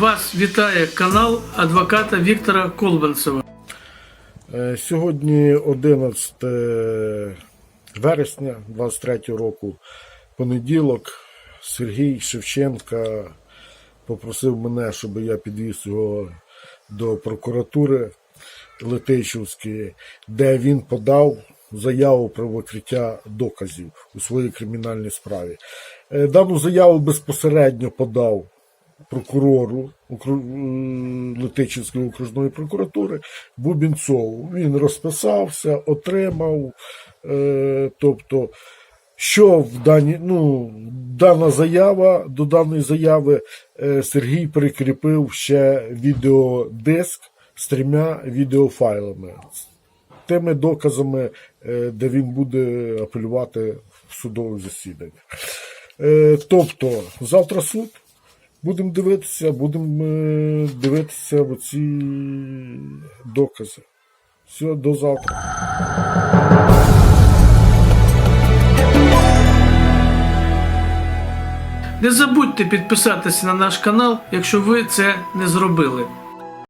Вас вітає канал адвоката Віктора Колбанцева. Е, Сьогодні 11 вересня 23 року, понеділок, Сергій Шевченка попросив мене, щоб я підвіз його до прокуратури Летичівської, де він подав заяву про викриття доказів у своїй кримінальній справі. Е, Дану заяву безпосередньо подав прокурору Летичівської окружної прокуратури Бубінцову. Він розписався, отримав. Е, тобто, що в дані, ну, дана заява, до даної заяви е, Сергій прикріпив ще відеодиск з трьома відеофайлами. Тими доказами, е, де він буде апелювати в судове засідання. Тобто, завтра суд. Будемо дивитися, будемо е, дивитися в ці докази. Все, до завтра. Не забудьте підписатися на наш канал, якщо ви це не зробили.